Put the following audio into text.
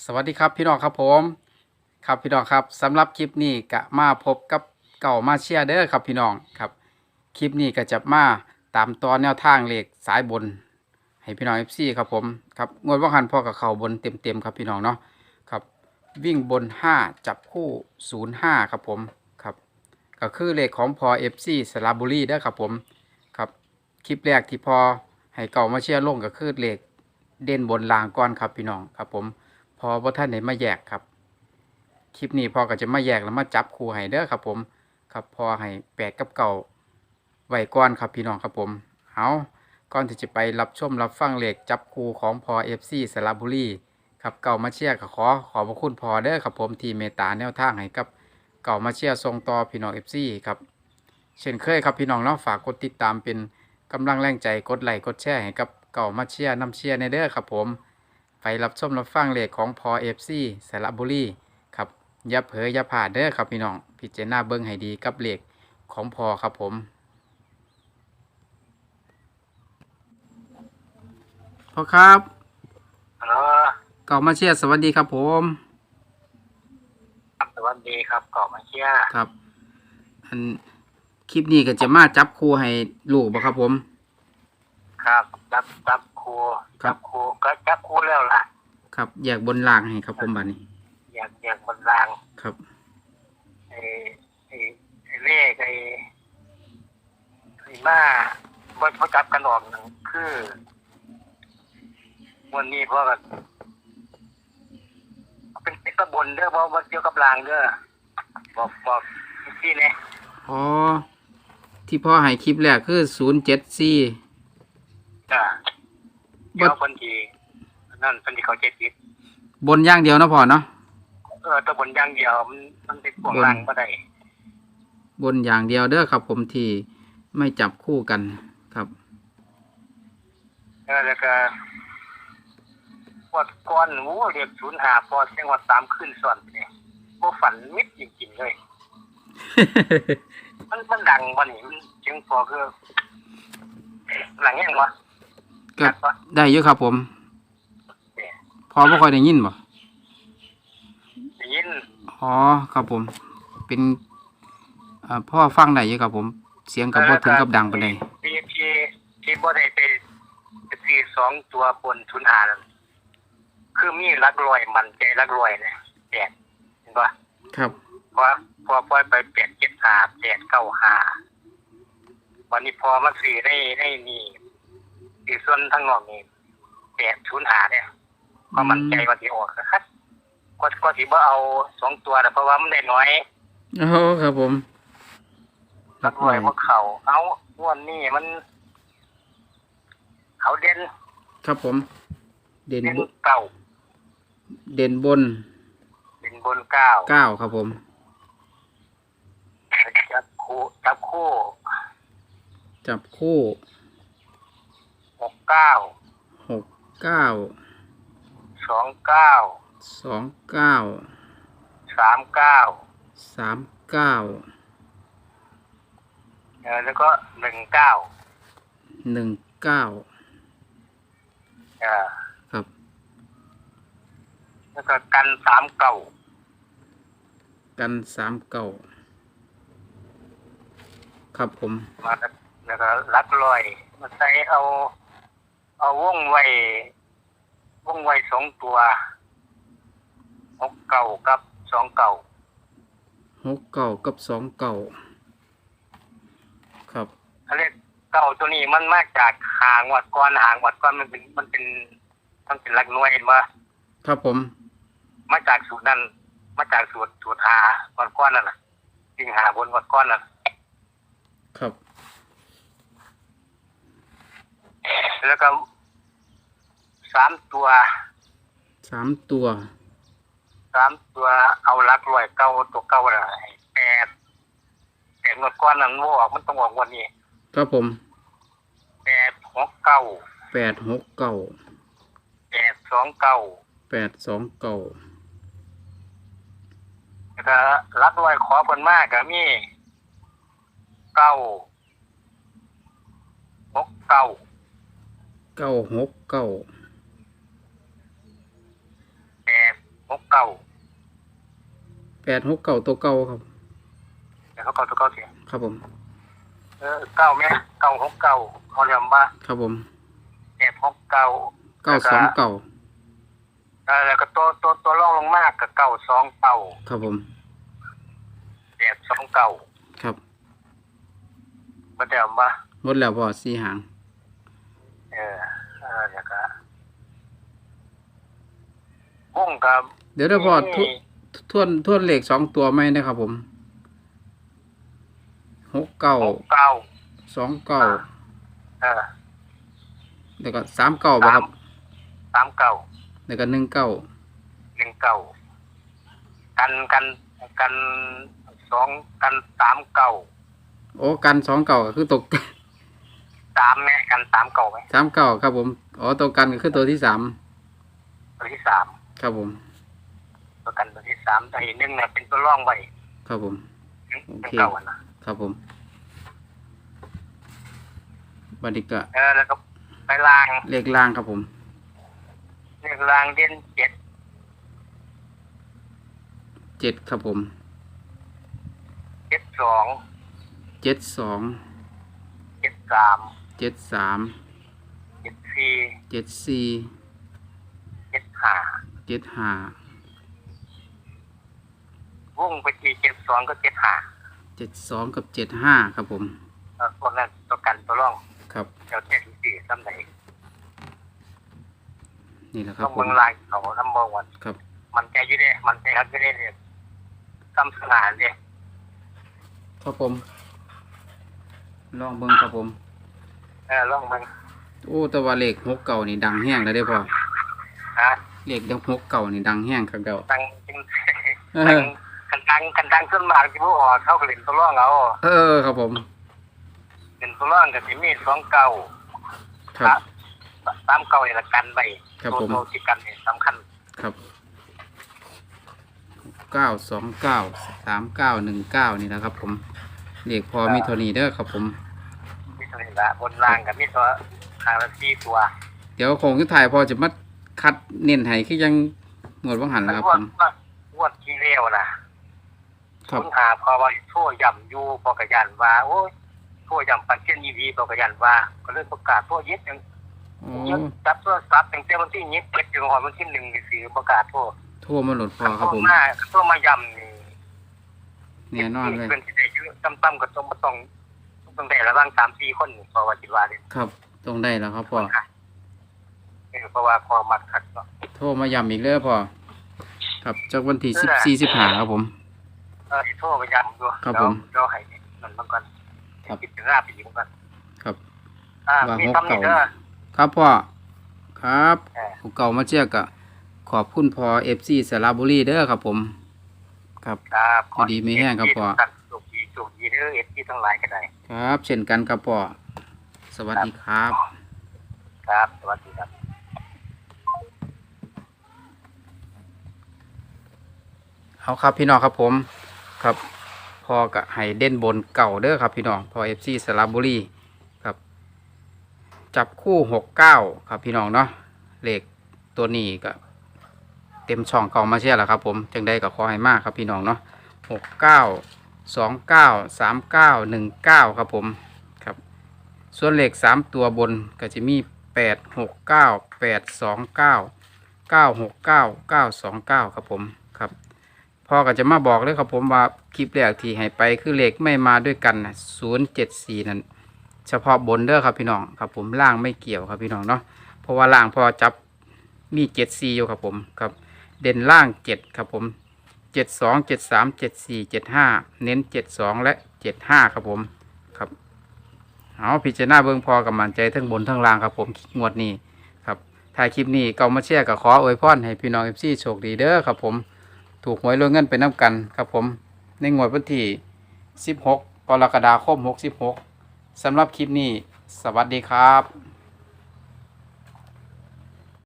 สวัสดีครับพี่น้องครับผม ครับพี่น้องครับสำหรับคลิปนี้ก็มาพบกับเก่ามาเชียร์เด้อครับพี่น้องครับ คลิปนี้ก็จะมาตามตอนแนวทางเลขสายบน ให้พี่น้อง FC ครับผมครับงวดว่าหันพ่อกับเข่าบนเต็มๆครับพี่น้องเนาะครับวิ่งบน 5 จับคู่ 05 ครับผมครับก็คือเลขของพอ FC สระบุรีเด้อครับผมครับคลิปแรกที่พอให้เก่ามาเชียร์ลงก็คือเลขเด่นบนลางก่อนครับพี่น้องครับผม พอพ่ท่านไหนมาแยกครับ คลิปนี้พอก็จะมาแยกแล้วมาจับคู่ให้เด้อครับ ผม ครับพอให้แปดกับเก่าไว้ก่อนครับพี่น้องครับผมเอาก่อนที่จะไปรับชมรับฟังเหลขจับคู่ของพอเอฟซีสระบุรีครับเก่ามาเชียร์ขอขอบพระคุณพอเด้อครับผมทีเมตตาแนวทางให้กับเก่ามาเชียร์ทรงต่อพี่น้องเอฟซีครับเช่นเคยครับพี่น้องเนาะฝากกดติดตามเป็นกำลังแรงใจกดไลค์กดแชร์ให้กับเก่ามาเชียร์น้ำเชียร์ในเด้อครับผม ไปรับชมรับฟังเลขของพอเอฟซีสระบุรีครับอย่าเผลออย่าผ่าดเด้อครับพี่น้องพิจารณาเบิ้งให้ดีกับเลขของพอครับผมพ่อครับฮัลโหลเก่ามาเชียร์สวัสดีครับผมครับสวัสดีครับก่อมาเชียร์ครับ อันคลิปนี้ก็จะมาจับคู่ให้ลูกบ่ครับผม ครับ จับจับค รูครัจับ ครูก็จับครูแล้วล่ะ ครับแยกบนล่างให้ครับผมบัดนี้ อยากอยากบนรางครับ ไอ้ไอ้ไอ้เลขไอ้ไอ้มาบ่บ่จับกันออกหนึ่งคือ วันนี้เพราะกันเป็นเป็นกระบนเด้อเพราะว่าเกี่ยวกับรางเด้อบอกบอกที่เนี่ยอ๋อ ที่พ่อให้คลิปแรกคือศูนย์เจ็ดสี่จ้ะ เดี๋ยวคนที่นั่นคนที่เขาเจ็ดติดบนอย่างเดียวนะพ่อเนาะเออแตะบนอย่างเดียวมันมันเป็นพวงรางก็ได้บนอย่างเดียวเด้อครับ ผมที่ไม่จับคู่กันครับเออแล้วก็ปวดก้อนหูเรียกศูนย์หาพอจังหวัดสามขึ้นส่วนเนี่ยพวฝันมิดจริงๆเลย มันมันดังวันนี้มันจึงพอคือหลังยังวะ ก็ชัดปะได้เยอะครับ ผมเนี่ยพอไม่ค่อยได้ยินบ่ได้ยินอ๋อครับผม เป็นอ่าพ่อฟังได้เยอะครับผม เสียงกับพ่ถึงกับดังปานใดที่ที่ที่บ่ได้ไปสี่สองตัวบนทุนหานั่นคือมีรักรอยมันใจรักรอยเนี่ยแปดเห็นปะครับพอพอปล่อยไปเปลี่ยนเจ็ดหาเปลี่ยนเก้าหาวันนี้พอมันสี่ได้ได้นี่ สี่ส่วนทั้งนอกนี่แปดทุนหาเนี่ยก็มันใจว่าที่ออกนะครับก็ก็ที่ว่าเอาสองตัวแต่เพราะว่ามันได้น้อยโอ้ครับผมรักรวยพวกเขาเอางวันนี้มัน เขาเด่นครับผม เด่นเด่นบุเก้าเด่นบน เด่นบนเก้าเก้าครับผมจับคู่จับคู่ จับคู่หก เก้าหกเก้าสองเก้าสองเก้าสามเก้าสามเก้าเออแล้วก็หนึ่งเก้าหนึ่งเก้าเออครับแล้วก็กันสามเก้ากันสามเก้าครับผมมาแล้วก็รักลอย มาใส่เอา เอาวงไว้วงไว้สองตัวหกเก้ากับสองเก้าหกเก้ากับสองเก้าครับเขาเรียกเก้าตัวนี้มันมาจากหางวัดก้อนหางวัดก้อนมันเป็นมันเป็นมันเป็นหลักหน่วยเห็นปะครับผม มาจากสูตรนั้น มาจากสูตรสูตรหาวัดก้อนนั่นน่ะจึงหาบนวัดก้อนนั่นครับ แล้วก็ สามตัวสามตัวสามตัวเอาหลักร้อยเก้าตัวเก้าน่ะให้แปดแปดงวดก้อนนั้นมันบ่ออกมันต้องออกงวันนี้ครับผมแปดหกเก้าแปดหกเก้าแปดสองเก้าแปดสองเก้าแล้วก็รักร้อยขอคนมากก็มีเก้าหกเก้าเก้าหกเก้า แปดแปดหกเก่าตัวเก่าครับแต่เขาเก่าตัวเก่าเสียครับผม เออเก้าแม่เก้าหกเก้าเขาเรียกว่าครับผมแปดหกเก้าเก้าสองเก่าเออแล้วก็ตัวตัวตัวรองลงมากกับเก้าสองเก้าครับผมแปดสองเก้าครับบ่ได้ว่าหมดแล้วพอสี่หาง เออเออแล้วก็ วงกับ เดี๋ยวเดี๋ยวพอทวนี่ทวนทวนเลขสองตัวไหมนะครับผมหกเก้าหกเก้าสองเก้าเออแล้วก็สามเก้าบ่ครับสามเก้าแล้วก็หนึ่งเก้าหนึ่งเก้ากันกันกันสองกันสามเก้าโอ้กันสองเก้าก็คือตกสามแม่กันสามเก้าไหมสามเก้าครับผม อ๋อตัวกันก็คือตัวที่สามตัวที่สาม ครับผม ตัวกันตัวที่สามแต่อีกหนึ่งเนี่ยเป็นตัวร่องไว้ครับผมหนึ่งโอเค เก้าอะนะครับผมบัดนี้ก็เออแล้วก็ไปลางเลขล่างครับผม เรียกลางเด่นเจ็ดเจ็ดครับผม เจ็ดสองเจ็ดสอง เจ็ดสามเจ็ดสาม เจ็ดสี่เจ็ดสี่เจ็ดห้าเจ็ดห้าวงไปที่เจ็ดสองก็เจ็ดห้าเจ็ดสองกับเจ็ดห้าครับผมเออพวกนั้นตัวกันตัวร่องครับเจ้าเจ็ดสี่ซ้ำไหนนี่แหละครัต้บองผเมืมองลายเขาทำเมืองวัน ครับมันใจอยู่เด้มันใจครับอยู่เด้เนี่ยซ้ำสนานเด้ครับผมลองเบิ่งครับผม เออร่องเมืองโอ้แต่ว่าเลขหกเก่านี่ดังแห้งแล้วได้อพอ ฮะเลขดังหกเก่านี่ดังแห้งครับเก่าตังจริงเอตัองกันดังกันดังขึ้นมากที่ผู้ออกเขาก็เล่นตัวร่องเอาเออครับผมเล่นตัวร่องกับสิมีสองเก้าครับสามเก้าเนี่ยละกันไปครับตัวผมตัวที่กันเนี่ยสำคัญครับเก้าสองเก้าสามเก้าหนึ่งเก้านี่นะครับผมเลขพอมีเท่านี้เด้อครับผมมีตัวนี้ละบนล่างกับมีตัวทางละสี่ตัว เดี๋ยวคงจะถ่ายพอจะมา คัดเน้นให้คือยังหนวดว่างหันแล้วครับวผดมวดวดที่เร็วนะครับณหาพอว่าทั่วย่ำอยู่พอกระยันว่าโอ้ยทั่วย่ำปันเช่นยีวีพอกระยันว่า ก็เลยประกาศทั่วยึดยังโอ้ยึดจับโทรศัพท์ตั้งแต่วันที่ยี่สิบเจ็ดถึงวันที่หนึ่งนี่สิประกาศทั่วโทั่วมาหลดพอครับผมทั่วมาทั่วมาย่ำนี่แน่นอนเลยเพื่อนที่ได้อยืดตั้มๆก็ต้องบ่ต้องต้องได้ระหว่างสามสี่คนนี่เพอว่าจิตว่าเลยครับตรงได้แล้วครับพ่อเออเพราะว่าพอมักขัดเนาะโทรมาย้ำอีกเลยพ่อครับจากวันที่เออสิบสี่สิบห้าครับผม เออที่โทั่วไปย่ำด้วยครับแล้วผม เราให้มันมันก่อนครับ คิดถึงหน้าปีมันก่อนครับ อ่าว่ามีหกตำหนิเก่า เด้อ ครับพ่อครับเออผู้เก่ามาเชียร์กะขอบคุณพอเอฟซีสระบุรีเด้อครับผม ครับ ครับอยู่ดีมีแห้งครับพ่อ สุขดีสุขดีเด้อเอฟซีทั้งหลายก็ได้ครับ เช่นกันครับพ่อสวัสดีครับ ครับสวัสดีครับ เอาครับพี่น้องครับผมครับพอกับไห้เด่นบนเก่าเด้อครับพี่น้องพอเอฟซีสระบุรีครับ จับคู่หกเก้าครับพี่น้องเนาะเลขตัวนี้ก็เต็มช่องเก่ามาเชียร์แล้วครับผมจังได้ก็ขอให้มากครับพี่น้องเนาะหกเก้าสองเก้าสามเก้าหนึ่งเก้าครับผมครับ ส่วนเลขสามตัวบนก็จะมีแปดหกเก้าแปดสองเก้าเก้าหกเก้าเก้าสองเก้าครับผม พ่อก็จะมาบอกเลยครับผมว่าคลิปแรกที่ให้ไปคือเลขไม่มาด้วยกันศูนย์เจ็ดสี่นั่นเฉพาะบนเด้อครับพี่น้องครับผมล่างไม่เกี่ยวครับพี่น้องเนาะเพราะว่าล่างพอจับมีเจ็ดสี่อยู่ครับผมครับเด่นล่างเจ็ดครับผมเจ็ดสองเจ็ดสามเจ็ดสี่เจ็ดห้าเน้นเจ็ดสองและเจ็ดห้าครับผมครับเอาพิจารณาเบื้องพอกับมันใจทั้งบนทั้งล่างครับผมงวดนี้ครับถ่ายคลิปนี้เก่ามาแชร์กับขออวยพรให้พี่น้องเอฟซีโชคดีเด้อครับผม ถูกหวยรวยเงินไปน้ำกันครับผม ในงวดวันที่ 16 กรกฎาคม 66สำหรับคลิปนี้ สวัสดีครับ